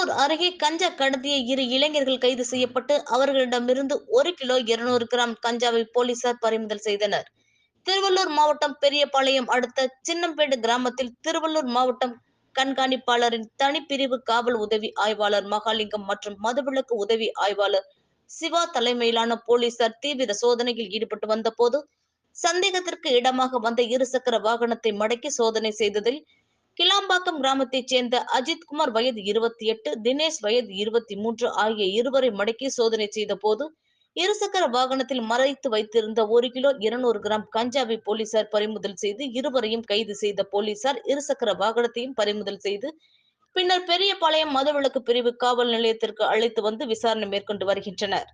திருவள்ளூர் அருகே கஞ்சா கடத்திய இரு இளைஞர்கள் கைது செய்யப்பட்டு அவர்களிடமிருந்து ஒரு கிலோ இருநூறு கிராம் கஞ்சாவை போலீசார் பறிமுதல் செய்தனர். திருவள்ளூர் மாவட்டம் பெரியபாளையம் அடுத்த சின்னம்பேடு கிராமத்தில் திருவள்ளூர் மாவட்டம் கண்காணிப்பாளரின் தனிப்பிரிவு காவல் உதவி ஆய்வாளர் மகாலிங்கம் மற்றும் மதுவிலக்கு உதவி ஆய்வாளர் சிவா தலைமையிலான போலீசார் தீவிர சோதனையில் ஈடுபட்டு வந்தபோது சந்தேகத்திற்கு இடமாக வந்த இருசக்கர வாகனத்தை மடக்கி சோதனை செய்ததில் கிளாம்பாக்கம் கிராமத்தைச் சேர்ந்த அஜித்குமார் வயது இருபத்தி எட்டு தினேஷ் வயது இருபத்தி மூன்று ஆகிய இருவரை மடக்கி சோதனை செய்த போது இருசக்கர வாகனத்தில் மறைத்து வைத்திருந்த ஒரு கிலோ இருநூறு கிராம் கஞ்சாவை போலீசார் பறிமுதல் செய்து இருவரையும் கைது செய்த போலீசார் இருசக்கர வாகனத்தையும் பறிமுதல் செய்து பின்னர் பெரியபாளையம் மதுவிலக்கு பிரிவு காவல் நிலையத்திற்கு அழைத்து வந்து விசாரணை மேற்கொண்டு வருகின்றனர்.